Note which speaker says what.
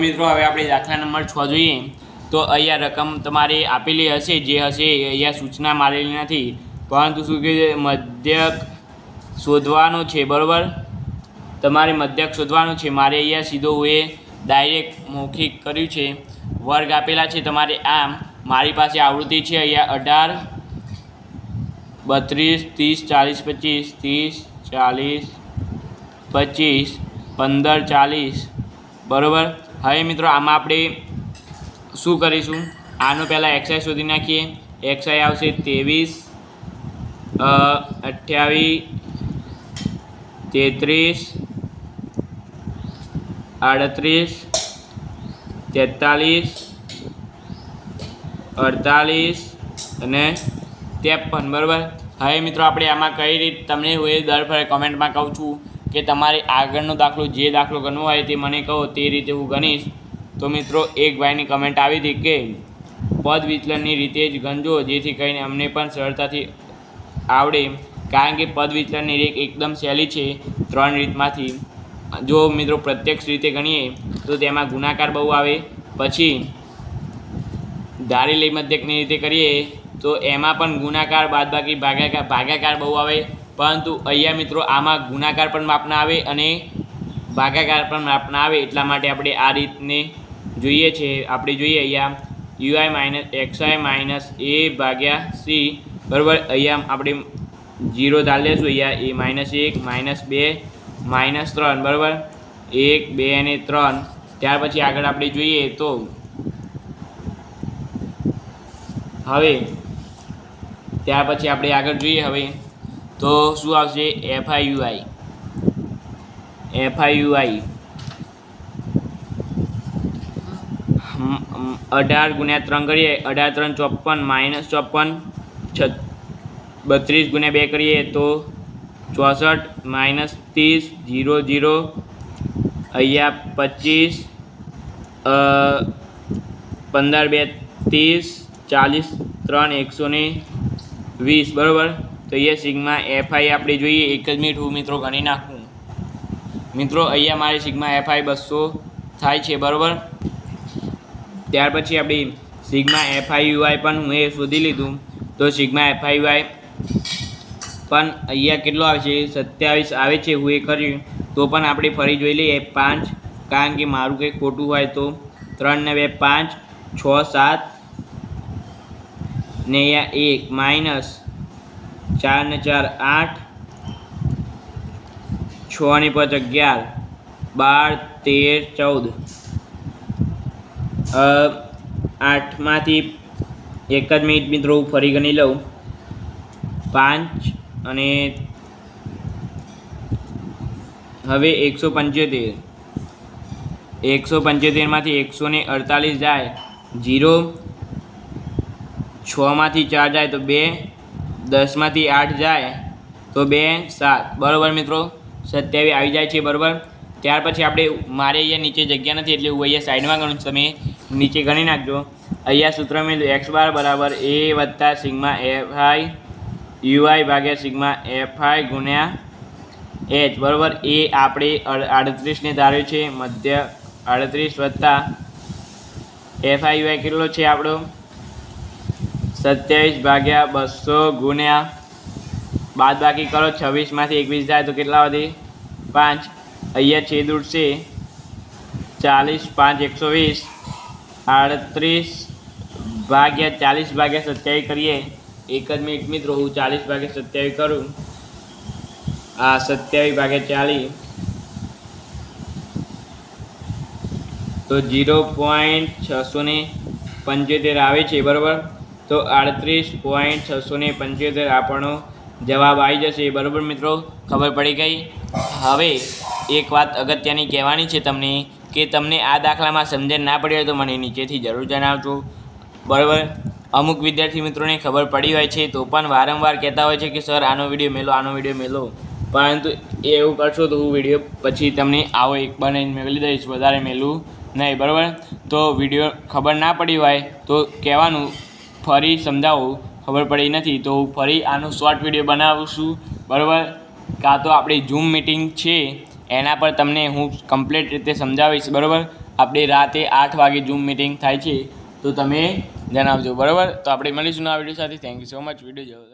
Speaker 1: મિત્રો, હવે આપણે દાખલા નંબર છ જોઈએ. તો અહીંયા રકમ તમારે આપેલી હશે, જે હશે અહીંયા સૂચના મારેલી નથી. પરંતુ શું કે મધ્યક શોધવાનો છે, બરાબર? તમારે મધ્યક શોધવાનું છે. મારે અહીંયા સીધો હું ડાયરેક્ટ મૌખિક કર્યું છે. વર્ગ આપેલા છે. તમારે આમ, મારી પાસે આવૃત્તિ છે અહીંયા અઢાર, બત્રીસ, ત્રીસ, ચાલીસ, પચીસ, ત્રીસ, ચાલીસ, પચીસ, પંદર, ચાલીસ, બરાબર? હવે મિત્રો, આમાં આપણે શું કરીશું? આનો પહેલાં એક્સાઈ શોધી નાખીએ. એક્સાઈ આવશે ત્રેવીસ અઠ્યાવીસ, તેત્રીસ, આડત્રીસ, તેતાલીસ, અડતાલીસ અને ત્રેપન, બરાબર? હવે મિત્રો, આપણે આમાં કઈ રીત, તમને હું એ દર ફરે કોમેન્ટમાં કહું છું. કે તમારે આગળનો દાખલો જે દાખલો ગણવો હોય તે મને કહો, તે રીતે હું ગણીશ. તો મિત્રો, એક ભાઈની કમેન્ટ આવી હતી કે, પદ વિચલનની રીતે જ ગણજો, જેથી કરીને અમને પણ સરળતાથી આવડે. કારણ કે પદ વિચલનની રીત એકદમ સહેલી છે, ત્રણ રીતમાંથી. જો મિત્રો પ્રત્યક્ષ રીતે ગણીએ, તો તેમાં ગુણાકાર બહુ આવે. પછી, ધારી લઈ મધ્યકની રીતે કરીએ, તો એમાં પણ ગુણાકાર બાદબાકી ભાગાકાર ભાગાકાર બહુ આવે. પરંતુ અહીંયા મિત્રો આમાં ગુણાકાર પણ માપના આવે અને ભાગાકાર પણ માપના આવે એટલા માટે આપણે આ રીતને જોઈએ છે. આપણે જોઈએ અહીંયા UI minus XI minus A ભાગ્યા સી બરાબર? અહીંયા આપણે જીરો ધાર લેશું. અહીંયા એ માઇનસ એક માઇનસ બે માઇનસ ત્રણ, બરાબર? એક, બે અને ત્રણ. ત્યાર પછી આગળ આપણે જોઈએ તો હવે ત્યાર પછી આપણે આગળ જોઈએ હવે. તો શું આવશે? એફઆઈયુઆઈ એફઆઈયુઆઈ અઢાર ગુણ્યા ત્રણ કરીએ, અઢાર ત્રણ ચોપન, માઇનસ ચોપન, છ, બત્રીસ ગુણ્યા બે કરીએ તો ચોસઠ, માઇનસ ત્રીસ જીરો જીરો અહીંયા પચીસ પંદર, બે, ત્રીસ, ચાલીસ, ત્રણ, એકસો વીસ, બરાબર? તો અહીંયા સિગ્મા એફઆઈ આપણે જોઈએ. એક જ મિનિટ હું મિત્રો ગણી નાખું. મિત્રો, અહીંયા મારે સિગ્મા એફઆઈ બસો થાય છે, બરાબર? ત્યાર પછી આપણે સિગ્મા એફઆઈ યુઆઈ પણ હું એ શોધી લીધું. તો સિગ્મા એફઆઈ યુઆઈ પણ અહીંયા કેટલો આવે છે? સત્યાવીસ આવે છે, હું એ કર્યું. તો પણ આપણે ફરી જોઈ લઈએ. પાંચ, કારણ કે મારું કંઈ ખોટું હોય તો ત્રણ ને બે, પાંચ, છ, સાત ને અહીંયા એક, માઇનસ ચાર ને ચાર, આઠ. છ ને પાંચ, અગિયાર. બાર, તેર, ચૌદ. આઠમાંથી એક જ મિનિટ મિત્રો હું ફરી ગણી લઉં. પાંચ અને હવે એકસો પંચોતેર. એકસો પંચોતેરમાંથી એકસો ને અડતાલીસ જાય. જીરો. છમાંથી ચાર જાય તો બે. દસમાંથી આઠ જાય, તો બે, સાત. બરાબર મિત્રો? સત્યાવીસ આવી જાય છે, બરાબર? ત્યાર પછી આપણે મારે અહીંયા નીચે જગ્યા નથી, એટલે હું અહીંયા સાઈડમાં ગણું તમે નીચે ગણી નાખજો. અહીંયા સૂત્ર મેં એક્સ બાર બરાબર એ વત્તા સિગ્મા એફ આઈ યુઆઈ ભાગ્યા સિગ્મા એફ આઈ ગુણ્યા એચ બરાબર? એ આપણે આડત્રીસને ધાર્યો છે, મધ્ય આડત્રીસ વત્તા એફ આઈ યુઆઈ કેટલો છે આપણો? સત્યાવીસ ભાગ્યા બસો ગુણ્યા. બાદ બાકી કરો છવ્વીસમાંથી એકવીસ જાય તો કેટલા વધી? પાંચ. અહીંયા છેદ ઉડશે ચાલીસ પાંચ એકસો વીસ. આડત્રીસ ભાગ્યા ચાલીસ ભાગ્યા સત્યાવીસ કરીએ. એક જ મિનિટ મિત્રો, હું ચાલીસ ભાગ્યા સત્યાવીસ કરું. આ સત્યાવીસ ભાગ્યા ચાલીસ. તો જીરો પોઈન્ટ છસો ને પંચોતેર આવે છે, બરાબર? તો આડત્રીસ પોઈન્ટ છસો ને પંચોતેર આપણો જવાબ આવી જશે. બરાબર મિત્રો? ખબર પડી ગઈ? હવે એક વાત અગત્યની કહેવાની છે તમને કે તમને આ દાખલામાં સમજણ ના પડી હોય તો મને નીચેથી જરૂર જણાવજો. બરાબર? અમુક વિદ્યાર્થી મિત્રોને ખબર પડી હોય છે, તો પણ વારંવાર કહેતા હોય છે કે, સર, આનો વીડિયો મેલો, આનો વીડિયો મેલો. પરંતુ એવું કરશો તો હું વીડિયો પછી તમને આવો એક બનાવીને મેળવી દઈશ, વધારે મેલું નહીં. બરાબર? તો વીડિયો ખબર ના પડી હોય તો કહેવાનું ફરી સમજાવું, ખબર પડી નથી, તો હું ફરી આનું શોર્ટ વીડિયો બનાવું છું બરાબર? કાં તો આપણી ઝૂમ મિટિંગ છે, એના પર તમને હું કમ્પ્લીટ રીતે સમજાવીશ, બરાબર? આપણી રાતે આઠ વાગે ઝૂમ મિટિંગ થાય છે, તો તમે જણાવજો, બરાબર? તો આપણે મળીશું આ વીડિયો સાથે. Thank you so much video જોવા.